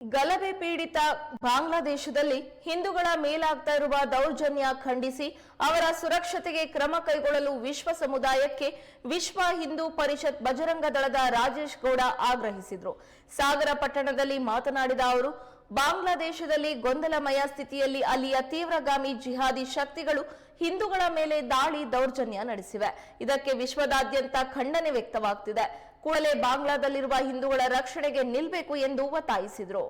ಗಲಭೆ ಪೀಡಿತ ಬಾಂಗ್ಲಾದೇಶದಲ್ಲಿ ಹಿಂದೂಗಳ ಮೇಲಾಗ್ತಾ ಇರುವ ದೌರ್ಜನ್ಯ ಖಂಡಿಸಿ ಅವರ ಸುರಕ್ಷತೆಗೆ ಕ್ರಮ ಕೈಗೊಳ್ಳಲು ವಿಶ್ವ ಸಮುದಾಯಕ್ಕೆ ವಿಶ್ವ ಹಿಂದೂ ಪರಿಷತ್ ಬಜರಂಗ ದಳದ ರಾಜೇಶ್ ಗೌಡ ಆಗ್ರಹಿಸಿದ್ರು. ಸಾಗರ ಪಟ್ಟಣದಲ್ಲಿ ಮಾತನಾಡಿದ ಅವರು ಬಾಂಗ್ಲಾದೇಶದಲ್ಲಿ ಗೊಂದಲಮಯ ಸ್ಥಿತಿಯಲ್ಲಿ ಅಲ್ಲಿಯ ತೀವ್ರಗಾಮಿ ಜಿಹಾದಿ ಶಕ್ತಿಗಳು ಹಿಂದೂಗಳ ಮೇಲೆ ದಾಳಿ ದೌರ್ಜನ್ಯ ನಡೆಸಿವೆ. ಇದಕ್ಕೆ ವಿಶ್ವದಾದ್ಯಂತ ಖಂಡನೆ ವ್ಯಕ್ತವಾಗ್ತಿದೆ. ಕೂಡಲೇ ಬಾಂಗ್ಲಾದಲ್ಲಿರುವ ಹಿಂದೂಗಳ ರಕ್ಷಣೆಗೆ ನಿಲ್ಲಬೇಕು ಎಂದು ಒತ್ತಾಯಿಸಿದರು.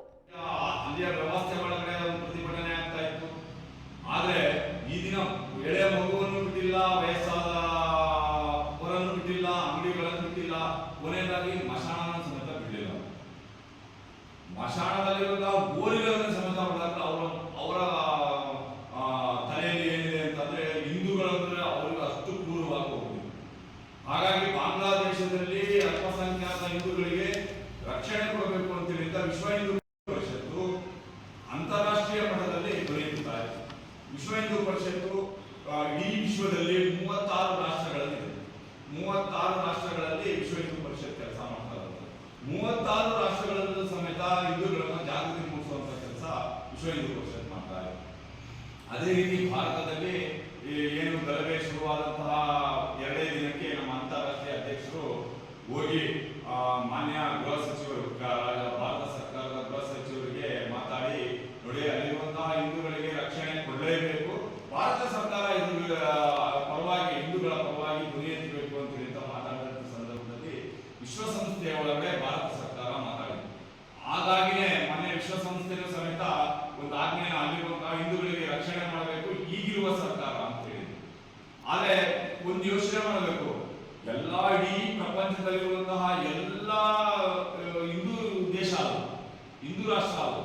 ಮಗುವನ್ನು ಬಿಟ್ಟಿಲ್ಲ ಅಂಗಡಿಗಳನ್ನು ಬಿಟ್ಟಿಲ್ಲ. ಕೊನೆಯದಾಗಿ ಮಶಾನ ಮಶಾನದಲ್ಲಿರುವಂತಹ ಗೋರಿಗಳನ್ನು ಸಮೇತ ಮಾಡಿದಾಗ ಅವರ ಅವರ ತಲೆಯಲ್ಲಿ ಏನಿದೆ ಅಂತಂದ್ರೆ ಹಿಂದೂಗಳಂದ್ರೆ ಅವರಿಗೆ ಅಷ್ಟು ಕ್ರೂರವಾಗಿ ಹೋಗಿದೆ ಹಾಗಾಗಿ ಬಾಂಗ್ಲಾದೇಶದಲ್ಲಿ ಅಲ್ಪಸಂಖ್ಯಾತ ಹಿಂದೂಗಳಿಗೆ ರಕ್ಷಣೆ ಕೊಡಬೇಕು ಅಂತೇಳಿ ಅಂತ ವಿಶ್ವ ಹಿಂದೂ ಪರಿಷತ್ತು ಅಂತಾರಾಷ್ಟ್ರೀಯ ಮಟ್ಟದಲ್ಲಿ ದೊರೆಯುತ್ತಾ ಇದೆ. ವಿಶ್ವ ಹಿಂದೂ ಪರಿಷತ್ತು ಇಡೀ ವಿಶ್ವದಲ್ಲಿ ಮೂವತ್ತಾರು ರಾಷ್ಟ್ರಗಳಲ್ಲಿ ಮೂವತ್ತಾರು ರಾಷ್ಟ್ರಗಳಲ್ಲಿ ವಿಶ್ವ ಹಿಂದೂ ಪರಿಷತ್ ಕೆಲಸ ಮಾಡ್ತಾ ಇರೋದು ಮೂವತ್ತಾರು ರಾಷ್ಟ್ರಗಳಲ್ಲೂ ಸಮೇತ ಹಿಂದೂಗಳನ್ನು ಜಾಗೃತಿ ಮೂಡಿಸುವಂತ ಕೆಲಸ ವಿಶ್ವ ಹಿಂದೂ ಪರಿಷತ್ ಮಾಡ್ತಾ ಇದೆ. ಅದೇ ರೀತಿ ಭಾರತದಲ್ಲಿ ಏನು ಗಲಭೆ ಶುರುವಾದಂತಹ ಎರಡೇ ದಿನಕ್ಕೆ ನಮ್ಮ ಅಂತಾರಾಷ್ಟ್ರೀಯ ಅಧ್ಯಕ್ಷರು ಹೋಗಿ ಮಾನ್ಯ ಗೃಹ ಸಚಿವರು ಭಾರತ ಸರ್ಕಾರದ ಗೃಹ ಸಚಿವರಿಗೆ ಮಾತಾಡಿ, ನೋಡಿ, ಅಲ್ಲಿರುವಂತಹ ಹಿಂದೂಗಳಿಗೆ ರಕ್ಷಣೆ ಕೊಡಲೇಬೇಕು. ಭಾರತ ಸರ್ಕಾರ ಪರವಾಗಿ, ಹಿಂದೂಗಳ ಪರವಾಗಿ ಧ್ವನಿ ಎತ್ತಬೇಕು ಅಂತ ಹೇಳಿ ಅಂತ ಮಾತಾಡಿದ ಸಂದರ್ಭದಲ್ಲಿ ವಿಶ್ವಸಂಸ್ಥೆಯ ಒಳಗಡೆ ಭಾರತ ಸರ್ಕಾರ ಮಾತಾಡಿದೆ ಹಾಗಾಗಿನೇ ಮೊನ್ನೆ ವಿಶ್ವಸಂಸ್ಥೆಯು ಸಮೇತ ಒಂದು ಆಜ್ಞೆ ಅಲ್ಲಿರುವಂತಹ ಹಿಂದೂಗಳಿಗೆ ರಕ್ಷಣೆ ಮಾಡಬೇಕು, ಈಗಿರುವ ಸರ್ಕಾರ ಅಂತ ಹೇಳಿದ್ರು. ಆದ್ರೆ ಒಂದು ಯೋಚನೆ ಮಾಡಬೇಕು. ಎಲ್ಲಾ ಇಡೀ ಪ್ರಪಂಚದಲ್ಲಿರುವಂತಹ ಎಲ್ಲಾ ಹಿಂದೂ ದೇಶ ಅದು, ಹಿಂದೂ ರಾಷ್ಟ್ರ ಅದು.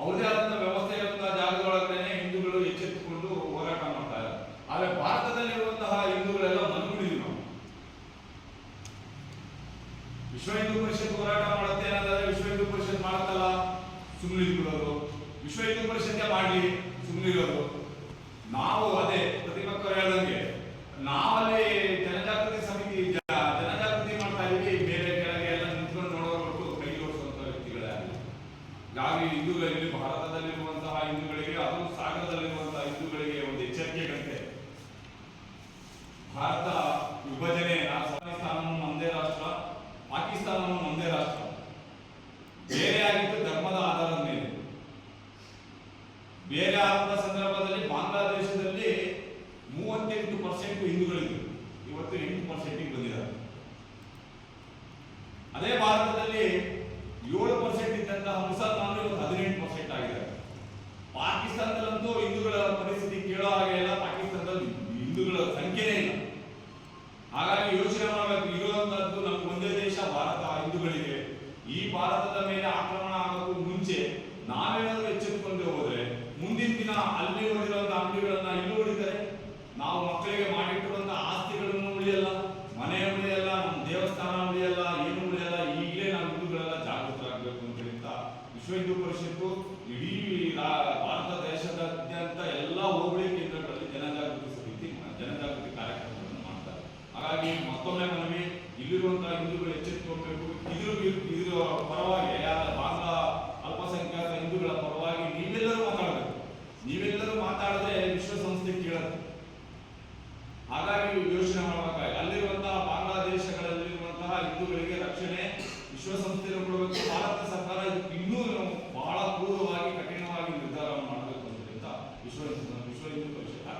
ಅವ್ರದೇ ಆದಂತಹ ವ್ಯವಸ್ಥೆ ಇರುವಂತಹ ಜಾಗದೊಳಗೇನೆ ಹಿಂದೂಗಳು ಎಚ್ಚೆತ್ತುಕೊಂಡು ಹೋರಾಟ ಮಾಡ್ತಾ ಇದ್ದಾರೆ. ಆದ್ರೆ ಭಾರತದಲ್ಲಿರುವಂತಹ ಹಿಂದೂಗಳೆಲ್ಲ ಬಂದ್ಬಿಡಿದ್ವಿ ನಾವು. ವಿಶ್ವ ಹಿಂದೂ ಪರಿಷತ್ ಹೋರಾಟ ಮಾಡುತ್ತೆ ಅನ್ನೋದಾದ್ರೆ ವಿಶ್ವ ಹಿಂದೂ ಪರಿಷತ್ ಮಾಡುತ್ತಲ್ಲ ಸುಮ್ಮನೆ ಬಿಡೋದು ವಿಶ್ವ ಹಿಂದೂ ಪರಿಷತ್ತೇ ಮಾಡಲಿ ಸುಮ್ಮನಿರೋದು ನಾವು ಅದೇ ಪ್ರತಿಪಕ್ಷರು ಹೇಳ್ದಂಗೆ, ನಾವಲ್ಲಿ ಜನಜಾಗೃತಿ ಸಮಿತಿ ಜನಜಾಗೃತಿ ಮಾಡ್ತಾ ಇದ್ದೀವಿ, ಬೇರೆ ಕೆಳಗೆ ಎಲ್ಲ ನಿಂತ್ಕೊಂಡು ನೋಡೋರ್ಬಿಟ್ಟು ಕೈ ಜೋಡಿಸುವಂತ ವ್ಯಕ್ತಿಗಳೇ. ಗಾಗಿ ಹಿಂದೂಗಳಲ್ಲಿ, ಭಾರತದಲ್ಲಿರುವಂತಹ ಹಿಂದೂಗಳಿಗೆ, ಅದು ಸಾಗರದಲ್ಲಿರುವಂತಹ ಹಿಂದೂಗಳಿಗೆ ಒಂದು ಎಚ್ಚರಿಕೆ ಗಂಟೆ ಭಾರತ ವಿಭಜನೆ ಅಫ್ಘಾನಿಸ್ತಾನವನ್ನು ಒಂದೇ ರಾಷ್ಟ್ರ ಪಾಕಿಸ್ತಾನವನ್ನು ಒಂದೇ ರಾಷ್ಟ್ರ ಬೇರೆ ಆಗಿದ್ದು ಧರ್ಮದ ಆಧಾರದ ಮೇಲೆ ಬೇರೆ ಆದ ಸಂದರ್ಭದಲ್ಲಿ ಬಾಂಗ್ಲಾದೇಶದಲ್ಲಿ ಮೂವತ್ತೆಂಟು ಪರ್ಸೆಂಟ್ ಹಿಂದೂಗಳಿದ್ರು ಇವತ್ತು ಎಂಟು ಪರ್ಸೆಂಟಿಗೆ ಬಂದಿದ್ದಾರೆ ಅದೇ ಭಾರತದಲ್ಲಿ ಏಳು ಪರ್ಸೆಂಟ್ ಇದ್ದಂತಹ ಮುಸಲ್ಮಾನರು ಹದಿನೆಂಟು ಪರ್ಸೆಂಟ್ ಆಗಿದ್ದಾರೆ. ಪಾಕಿಸ್ತಾನದಲ್ಲಂತೂ ಹಿಂದೂಗಳ ಪರಿಸ್ಥಿತಿ ಕೇಳೋ ಹಾಗೆ ಇಲ್ಲ, ಪಾಕಿಸ್ತಾನದಲ್ಲಿ ಹಿಂದೂಗಳ ಸಂಖ್ಯೆನೇ ಇಲ್ಲ. ಹಾಗಾಗಿ ಯೋಚನೆ ಮಾಡಬೇಕು ಇರುವಂತದ್ದು ನಮ್ಗೆ ಒಂದೇ ದೇಶ, ಭಾರತ ಹಿಂದೂಗಳಿಗೆ ಈ ಭಾರತದ ಮೇಲೆ ಆಕ್ರಮಣ ಆಗೋಕ್ಕೂ ಮುಂಚೆ ನಾವೇನಾದ್ರೂ ಎಚ್ಚೆತ್ತುಕೊಂಡು ಹೋದ್ರೆ ಮುಂದಿನ ದಿನ ಅಲ್ಲಿ ಹೊಡೆದಿರುವಂತ ಅಂಗಡಿಗಳನ್ನ ಇಲ್ಲಿ ಹೊಡಿತಾರೆ. ನಾವು ಮಕ್ಕಳಿಗೆ ಮಾಡಿಟ್ಟಿರುವಂತಹ ಆಸ್ತಿಗಳನ್ನು ಉಳಿಯಲ್ಲ. ವಿಶ್ವ ಪರಿಷತ್ತು, ಇಡೀ ಭಾರತ ದೇಶದಾದ್ಯಂತ ಎಲ್ಲ ಹೋಬಳಿ ಕೇಂದ್ರಗಳಲ್ಲಿ ಜನಜಾಗೃತಿ ಸಮಿತಿ, ಜನಜಾಗೃತಿ ಕಾರ್ಯಕ್ರಮಗಳನ್ನು ಮಾಡ್ತಾರೆ. ಹಾಗಾಗಿ ಮತ್ತೊಮ್ಮೆ ಮನವಿ ಇಲ್ಲಿರುವಂತಹ ಹಿಂದೂಗಳು ಎಚ್ಚೆತ್ತುಕೊಳ್ಬೇಕು. ಇದ್ರ ಇದ್ರ ಪರವಾಗಿ, ಯಾರ ಬಾಂಗ್ಲಾ ಅಲ್ಪಸಂಖ್ಯಾತ ಹಿಂದೂಗಳ ಪರವಾಗಿ ನೀವೆಲ್ಲರೂ ಮಾತಾಡಬೇಕು. ನೀವೆಲ್ಲರೂ ಮಾತಾಡದೆ ವಿಶ್ವಸಂಸ್ಥೆ ಕೇಳುತ್ತೆ ಹಾಗಾಗಿ ಯೋಚನೆ ಮಾಡಬೇಕಾಗಿ, ಅಲ್ಲಿರುವಂತಹ ಬಾಂಗ್ಲಾದೇಶಗಳಲ್ಲಿರುವಂತಹ ಹಿಂದೂಗಳಿಗೆ ರಕ್ಷಣೆ, ವಿಶ್ವಸಂಸ್ಥೆಯನ್ನು ಕೊಡಬೇಕು.